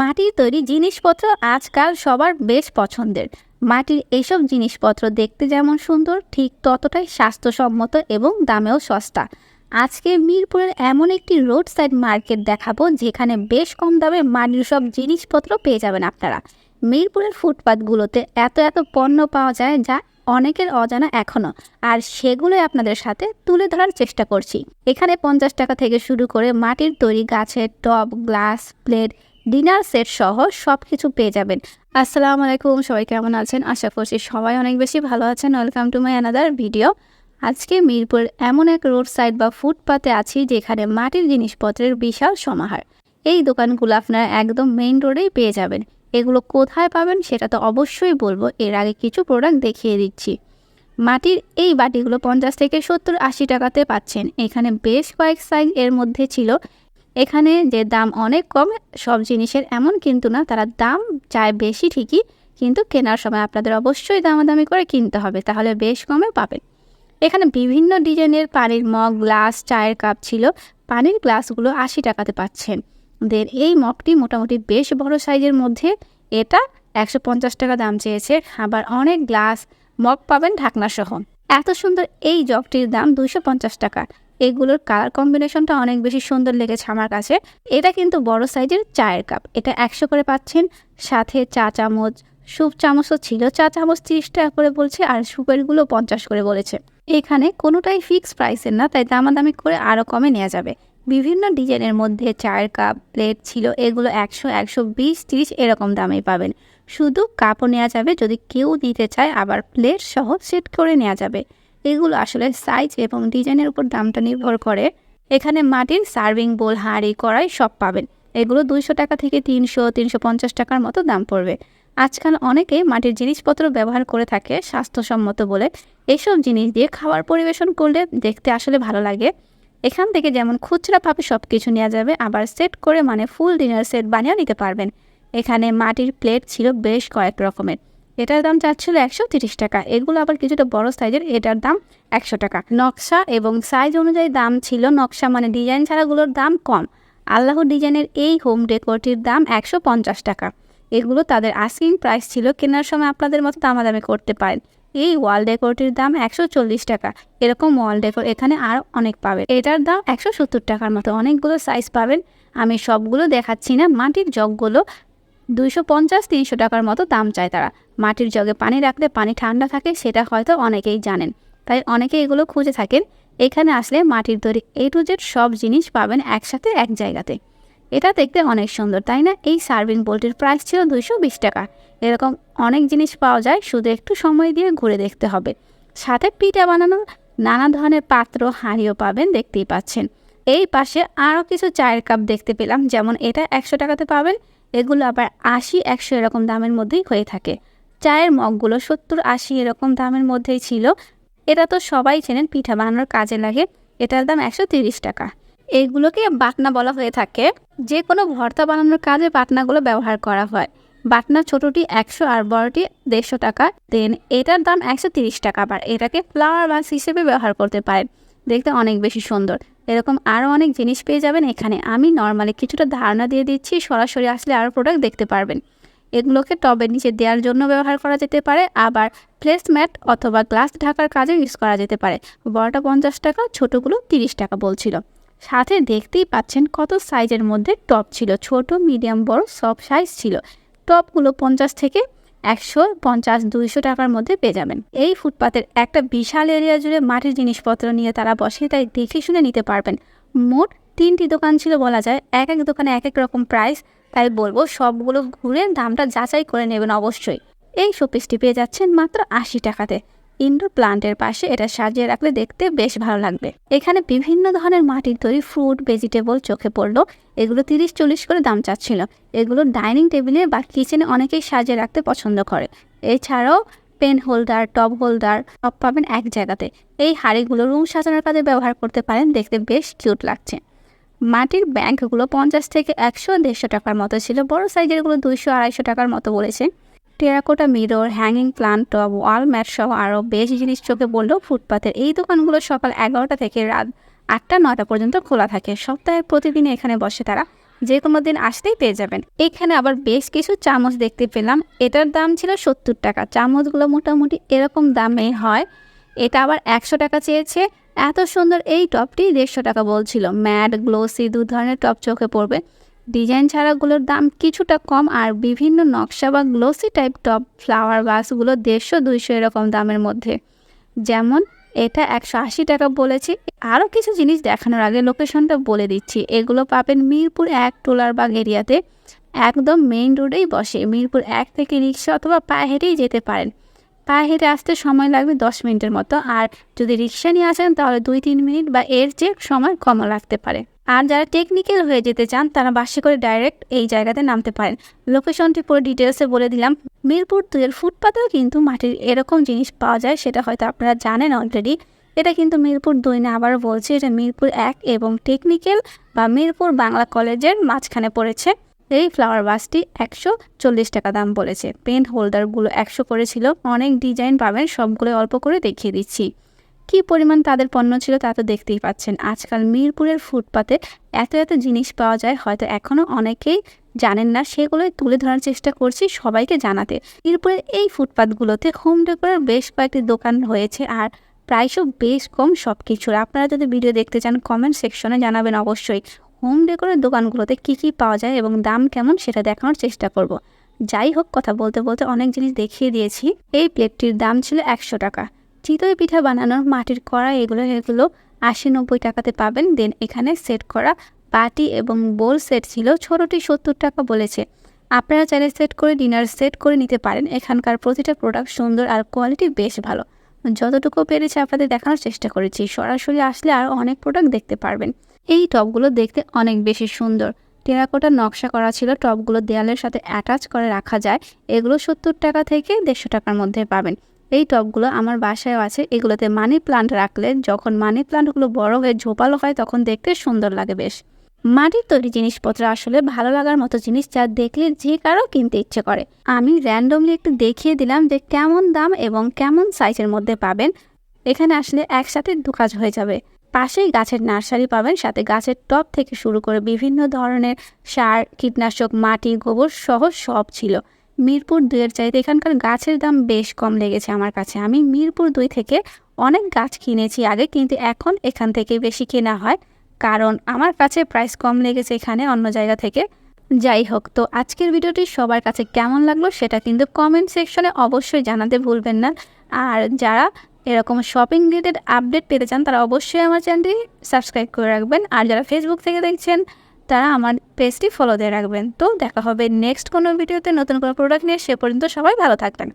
মাটির তৈরি জিনিসপত্র আজকাল সবার বেশ পছন্দের। মাটির এইসব জিনিসপত্র দেখতে যেমন সুন্দর, ঠিক ততটাই স্বাস্থ্যসম্মত এবং দামেও সস্তা। আজকে মিরপুরের এমন একটি রোড সাইড মার্কেট দেখাবো, যেখানে বেশ কম দামে মাটির সব জিনিসপত্র পেয়ে যাবেন আপনারা। মিরপুরের ফুটপাতগুলোতে এত এত পণ্য পাওয়া যায়, যা অনেকের অজানা এখনও আর সেগুলোই আপনাদের সাথে তুলে ধরার চেষ্টা করছি। এখানে পঞ্চাশ টাকা থেকে শুরু করে মাটির তৈরি গাছের টব, গ্লাস, প্লেট ডিনার সেট সহ সব কিছু পেয়ে যাবেন। আসসালামু আলাইকুম, সবাই কেমন আছেন? আশা করছি সবাই অনেক বেশি ভালো আছেন। Welcome to my another video আজকে মিরপুর এমন এক রোড সাইড বা ফুটপাতে আছি যেখানে মাটির জিনিসপত্রের বিশাল সমাহার। এই দোকানগুলো আপনারা একদম মেইন রোডেই পেয়ে যাবেন। এগুলো কোথায় পাবেন সেটা তো অবশ্যই বলব। এর আগে কিছু প্রোডাক্ট দেখিয়ে দিচ্ছি। মাটির এই বাটিগুলো পঞ্চাশ থেকে সত্তর আশি টাকাতে পাচ্ছেন। এখানে বেশ কয়েক সাইজ এর মধ্যে ছিল। এখানে যে দাম অনেক কম, সব জিনিসের এমন কিন্তু না, তারা দাম চায় বেশি ঠিকই, কিন্তু কেনার সময় আপনাদের অবশ্যই দামাদামি করে কিনতে হবে, তাহলে বেশ কমে পাবেন। এখানে বিভিন্ন ডিজাইনের পানির মগ, গ্লাস, চায়ের কাপ ছিল, পানির গ্লাসগুলো আশি টাকাতে পাচ্ছেন। দেন এই মগটি মোটামুটি বেশ বড় সাইজের মধ্যে, এটা একশো পঞ্চাশ টাকা দাম চেয়েছে, আবার অনেক গ্লাস মগ পাবেন ঢাকনা সহ এত সুন্দর এই জগটির দাম দুইশো পঞ্চাশ টাকা। এগুলোর কালার কম্বিনেশনটা অনেক বেশি সুন্দর লেগেছে আমার কাছে। এটা কিন্তু বড় সাইজের চায়ের কাপ এটা একশো করে পাচ্ছেন। সাথে চা চামচ, স্যুপ চামচও ছিল। চা চামচ তিরিশ টাকা করে বলছে আর স্যুপেরগুলো পঞ্চাশ করে বলেছে। এখানে কোনোটাই ফিক্স প্রাইসের না, তাই দামাদামি করে আরও কমে নেওয়া যাবে। বিভিন্ন ডিজাইনের মধ্যে চায়ের কাপ প্লেট ছিল, এগুলো একশো একশো বিশ, তিরিশ এরকম দামেই পাবেন। শুধু কাপও নেওয়া যাবে। যদি কেউ দিতে চায়, আবার প্লেট সহ সেট করে নেওয়া যাবে। এগুলো আসলে সাইজ এবং ডিজাইনের উপর দামটা নির্ভর করে। এখানে মাটির সার্ভিং বোল হাঁড়ি, কড়াই সব পাবেন। এগুলো দুইশো টাকা থেকে তিনশো তিনশো পঞ্চাশ টাকার মতো দাম পড়বে। আজকাল অনেকেই মাটির জিনিসপত্র ব্যবহার করে থাকে স্বাস্থ্যসম্মত বলে। এসব জিনিস দিয়ে খাবার পরিবেশন করলে দেখতে আসলে ভালো লাগে। এখান থেকে যেমন খুচরাভাবে সব কিছু নেওয়া যাবে। আবার সেট করে মানে ফুল ডিনার সেট বানিয়েও নিতে পারবেন। এখানে মাটির প্লেট ছিল বেশ কয়েক রকমের। এটার দাম চাচ্ছিল একশো তিরিশ টাকা। এগুলো আবার কিছুটা বড় সাইজের, এটার দাম একশো টাকা। নকশা এবং সাইজ অনুযায়ী দাম ছিল, নকশা মানে ডিজাইন ছাড়াগুলোর দাম কম। আল্লাহ ডিজাইনের এই হোম ডেকোরটির দাম একশো পঞ্চাশ টাকা। এগুলো তাদের আস্কিং প্রাইস ছিল, কেনার সময় আপনাদের মতো দামাদামি করতে পারেন। এই ওয়াল ডেকোরটির দাম একশো চল্লিশ টাকা। এরকম ওয়াল ডেকোর এখানে আর অনেক পাবেন। এটার দাম একশো সত্তর টাকার মতো। অনেকগুলো সাইজ পাবেন। আমি সবগুলো দেখাচ্ছি না, মাটির জগগুলো দুইশো পঞ্চাশ, তিনশো টাকার মতো দাম চায় তারা। মাটির জগে পানি রাখলে পানি ঠান্ডা থাকে, সেটা হয়তো অনেকেই জানেন। তাই অনেকে এগুলো খুঁজে থাকেন। এখানে আসলে মাটির তৈরি এ টু জেড সব জিনিস পাবেন একসাথে এক জায়গাতে। এটা দেখতে অনেক সুন্দর, তাই না? এই সার্ভিং বোলটির প্রাইস ছিল দুইশো বিশ টাকা। এরকম অনেক জিনিস পাওয়া যায়, শুধু একটু সময় দিয়ে ঘুরে দেখতে হবে। সাথে পিঠা বানানোর নানা ধরনের পাত্র, হাঁড়িও পাবেন, দেখতেই পাচ্ছেন। এই পাশে আরও কিছু চায়ের কাপ দেখতে পেলাম, যেমন এটা একশো টাকাতে পাবেন এগুলো আবার আশি, একশো এরকম দামের মধ্যেই হয়ে থাকে। চায়ের মগগুলো সত্তর, আশি এরকম দামের মধ্যেই ছিল। এটা তো সবাই চেনেন, পিঠা বানানোর কাজে লাগে। এটার দাম একশো তিরিশ টাকা। এইগুলোকে বাটনা বলা হয়ে থাকে। যে কোনো ভর্তা বানানোর কাজে বাটনাগুলো ব্যবহার করা হয়। বাটনা ছোটটি একশো আর বড়টি দেড়শো টাকা। দেন এটার দাম একশো তিরিশ টাকা। আবার এটাকে ফ্লাওয়ার বাস হিসেবে ব্যবহার করতে পারেন। দেখতে অনেক বেশি সুন্দর। এরকম আরও অনেক জিনিস পেয়ে যাবেন এখানে। আমি নর্মালি কিছুটা ধারণা দিয়ে দিচ্ছি, সরাসরি আসলে আরও প্রোডাক্ট দেখতে পারবেন। এগুলোকে টবের নিচে দেওয়ার জন্য ব্যবহার করা যেতে পারে, আবার প্লেসম্যাট অথবা গ্লাস ঢাকার কাজে ইউজ করা যেতে পারে। বড়টা পঞ্চাশ টাকা, ছোটোগুলো তিরিশ টাকা বলছিল। সাথে দেখতেই পাচ্ছেন কত সাইজের মধ্যে টপ ছিল, ছোট মিডিয়াম বড় সব সাইজ ছিল। টপগুলো পঞ্চাশ থেকে একশো পঞ্চাশ দুইশো টাকার মধ্যে পেয়ে যাবেন। এই ফুটপাতের একটা বিশাল এরিয়া জুড়ে মাটির জিনিসপত্র নিয়ে তারা বসে তাই দেখে শুনে নিতে পারবেন। মোট তিনটি দোকান ছিল বলা যায়। এক এক দোকানে এক এক রকম প্রাইস তাই বলব সবগুলো ঘুরে দামটা যাচাই করে নেবেন অবশ্যই। এই শোপিসটি পেয়ে যাচ্ছেন মাত্র আশি টাকাতে। ইনডোর প্লান্টের পাশে এটা সাজিয়ে রাখলে দেখতে বেশ ভালো লাগবে। এখানে বিভিন্ন ধরনের মাটির তৈরি ফ্রুট, ভেজিটেবল চোখে পড়ল। এগুলো তিরিশ চল্লিশ করে দাম চাচ্ছিল। এগুলো ডাইনিং টেবিলে বা কিচেনে অনেকেই সাজিয়ে রাখতে পছন্দ করে। এছাড়াও পেন হোল্ডার টপ হোল্ডার সব পাবেন এক জায়গাতে। এই হাঁড়িগুলো রুম সাজানোর কাজে ব্যবহার করতে পারেন, দেখতে বেশ কিউট লাগছে। মাটির ব্যাংকগুলো পঞ্চাশ থেকে একশো দেড়শো টাকার মতো ছিল, বড় সাইজেরগুলো দুইশো আড়াইশো টাকার মতো বলেছে। টেরাকোটা, মিরর হ্যাঙ্গিং প্লান্ট টব ওয়াল ম্যাট সহ আরও বেশ জিনিস চোখে পড়লেও ফুটপাথের এই দোকানগুলো সকাল এগারোটা থেকে রাত আটটা, নয়টা পর্যন্ত খোলা থাকে। সপ্তাহে প্রতিদিন এখানে বসে তারা যে কোনো দিন আসতেই পেয়ে যাবেন। এখানে আবার বেশ কিছু চামচ দেখতে পেলাম। এটার দাম ছিল সত্তর টাকা। চামচগুলো মোটামুটি এরকম দামে হয়। এটা আবার একশো টাকা চেয়েছে। এত সুন্দর এই টপটি দেড়শো টাকা বলছিল। ম্যাট, গ্লোসি, দু ধরনের টপ চোখে পড়বে। ডিজাইন ছাড়াগুলোর দাম কিছুটা কম আর বিভিন্ন নকশা বা গ্লোসি টাইপ টপ, ফ্লাওয়ার বাসগুলো দেড়শো দুইশো এরকম দামের মধ্যে। যেমন এটা একশো আশি টাকা বলেছি। আরও কিছু জিনিস দেখানোর আগে লোকেশনটা বলে দিচ্ছি। এগুলো পাবেন মিরপুর এক টোলারবাগ এরিয়াতে একদম মেইন রোডেই বসে। মিরপুর এক থেকে রিক্সা অথবা পায়ে হেঁটেই যেতে পারেন। পায়ে হেঁটে আসতে সময় লাগবে দশ মিনিটের মতো। আর যদি রিক্সা নিয়ে আসেন তাহলে দুই তিন মিনিট বা এর চেয়ে সময় কম লাগতে পারে। আর যারা টেকনিক্যাল হয়ে যেতে চান, তারা বাসে করে ডাইরেক্ট এই জায়গাতে নামতে পারেন। লোকেশনটি পুরো ডিটেলসে বলে দিলাম। মিরপুর দুয়ের ফুটপাতেও কিন্তু মাটির এরকম জিনিস পাওয়া যায়, সেটা হয়তো আপনারা জানেন অলরেডি এটা কিন্তু মিরপুর দুই না, আবারও বলছি, এটা মিরপুর এক এবং টেকনিক্যাল বা মিরপুর বাংলা কলেজের মাঝখানে পড়েছে। এই ফ্লাওয়ার বাসটি একশো চল্লিশ টাকা দাম বলেছে। পেন হোল্ডারগুলো একশো করেছিল। অনেক ডিজাইন পাবেন সবগুলো অল্প করে দেখিয়ে দিচ্ছি। কি পরিমাণ তাদের পণ্য ছিল তা তো দেখতেই পাচ্ছেন। আজকাল মিরপুরের ফুটপাতে এত এত জিনিস পাওয়া যায়, হয়তো এখনও অনেকেই জানেন না, সেগুলোই তুলে ধরার চেষ্টা করছি সবাইকে জানাতে। মিরপুরের এই ফুটপাতগুলোতে হোম ডেকোরের বেশ কয়েকটি দোকান হয়েছে আর প্রাইসও বেশ কম সব কিছুর আপনারা যদি ভিডিও দেখতে চান কমেন্ট সেকশনে জানাবেন অবশ্যই হোম ডেকোরের দোকানগুলোতে কী কী পাওয়া যায় এবং দাম কেমন সেটা দেখানোর চেষ্টা করব। যাই হোক, কথা বলতে বলতে অনেক জিনিস দেখিয়ে দিয়েছি। এই প্লেটটির দাম ছিল একশো টাকা। চিতই পিঠা বানানোর মাটির কড়া এগুলো এগুলো আশি নব্বই টাকাতে পাবেন। দেন এখানে সেট করা বাটি এবং বোল সেট ছিল ছোটোটি সত্তর টাকা বলেছে। আপনারা চাইলে সেট করে ডিনার সেট করে নিতে পারেন। এখানকার প্রতিটা প্রোডাক্ট সুন্দর আর কোয়ালিটি বেশ ভালো। যতটুকু পেরেছে আপনাদের দেখানোর চেষ্টা করেছি। সরাসরি আসলে আর অনেক প্রোডাক্ট দেখতে পারবেন। এই টপগুলো দেখতে অনেক বেশি সুন্দর। টেরাকোটার নকশা করা ছিল। টপগুলো দেয়ালের সাথে অ্যাটাচ করে রাখা যায়। এগুলো সত্তর টাকা থেকে দেড়শো টাকার মধ্যে পাবেন। এই টবগুলো আমার বাসায়ও আছে। এগুলোতে মানি প্লান্ট রাখলে যখন মানি প্লান্টগুলো বড় হয়ে ঝোপালো হয় তখন দেখতে সুন্দর লাগে বেশ। মাটির তৈরি জিনিসপত্র আসলে ভালো লাগার মতো জিনিস যা দেখলে যে কারও কিনতে ইচ্ছে করে। আমি র্যান্ডমলি একটু দেখিয়ে দিলাম যে কেমন দাম এবং কেমন সাইজের মধ্যে পাবেন। এখানে আসলে একসাথে দু কাজ হয়ে যাবে। পাশেই গাছের নার্সারি পাবেন, সাথে গাছের টব থেকে শুরু করে বিভিন্ন ধরনের সার, কীটনাশক, মাটি, গোবর সহ সব ছিল। মিরপুর দুইয়ের চাইতে এখানকার গাছের দাম বেশ কম লেগেছে আমার কাছে। আমি মিরপুর দুই থেকে অনেক গাছ কিনেছি আগে, কিন্তু এখন এখান থেকে বেশি কেনা হয়। কারণ আমার কাছে প্রাইস কম লেগেছে এখানে অন্য জায়গা থেকে। যাই হোক, তো আজকের ভিডিওটি সবার কাছে কেমন লাগল সেটা কিন্তু কমেন্ট সেকশনে অবশ্যই জানাতে ভুলবেন না। আর যারা এরকম শপিং রিলেটেড আপডেট পেতে চান, তারা অবশ্যই আমার চ্যানেলটি সাবস্ক্রাইব করে রাখবেন। আর যারা ফেসবুক থেকে দেখছেন তারা আমার পেজটি ফলো দিয়ে রাখবেন। তো দেখা হবে নেক্সট কোনো ভিডিওতে নতুন কোনো প্রোডাক্ট নিয়ে। সে পর্যন্ত সবাই ভালো থাকবেন।